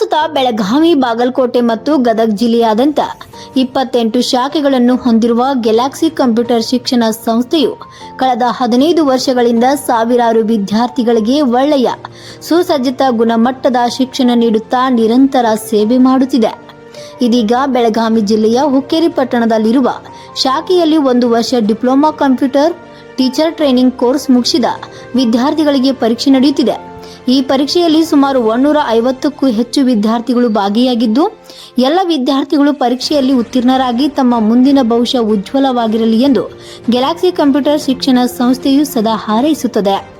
ಪ್ರಸ್ತುತ ಬೆಳಗಾವಿ, ಬಾಗಲಕೋಟೆ ಮತ್ತು ಗದಗ ಜಿಲ್ಲೆಯಾದ್ಯಂತ ಇಪ್ಪತ್ತೆಂಟು ಶಾಖೆಗಳನ್ನು ಹೊಂದಿರುವ ಗೆಲಾಕ್ಸಿ ಕಂಪ್ಯೂಟರ್ ಶಿಕ್ಷಣ ಸಂಸ್ಥೆಯು ಕಳೆದ ಹದಿನೈದು ವರ್ಷಗಳಿಂದ ಸಾವಿರಾರು ವಿದ್ಯಾರ್ಥಿಗಳಿಗೆ ಒಳ್ಳೆಯ, ಸುಸಜ್ಜಿತ ಗುಣಮಟ್ಟದ ಶಿಕ್ಷಣ ನೀಡುತ್ತಾ ನಿರಂತರ ಸೇವೆ ಮಾಡುತ್ತಿದೆ. ಇದೀಗ ಬೆಳಗಾವಿ ಜಿಲ್ಲೆಯ ಹುಕ್ಕೇರಿ ಪಟ್ಟಣದಲ್ಲಿರುವ ಶಾಖೆಯಲ್ಲಿ ಒಂದು ವರ್ಷ diploma computer teacher training course ಮುಗಿಸಿದ ವಿದ್ಯಾರ್ಥಿಗಳಿಗೆ ಪರೀಕ್ಷೆ ನಡೆಯುತ್ತಿದೆ. ಈ ಪರೀಕ್ಷೆಯಲ್ಲಿ ಸುಮಾರು ಒಂದೂರ ಐವತ್ತಕ್ಕೂ ಹೆಚ್ಚು ವಿದ್ಯಾರ್ಥಿಗಳು ಭಾಗಿಯಾಗಿದ್ದು, ಎಲ್ಲ ವಿದ್ಯಾರ್ಥಿಗಳು ಪರೀಕ್ಷೆಯಲ್ಲಿ ಉತ್ತೀರ್ಣರಾಗಿ ತಮ್ಮ ಮುಂದಿನ ಭವಿಷ್ಯ ಉಜ್ವಲವಾಗಿರಲಿ ಎಂದು ಗ್ಯಾಲಾಕ್ಸಿ ಕಂಪ್ಯೂಟರ್ ಶಿಕ್ಷಣ ಸಂಸ್ಥೆಯು ಸದಾ ಹಾರೈಸುತ್ತದೆ.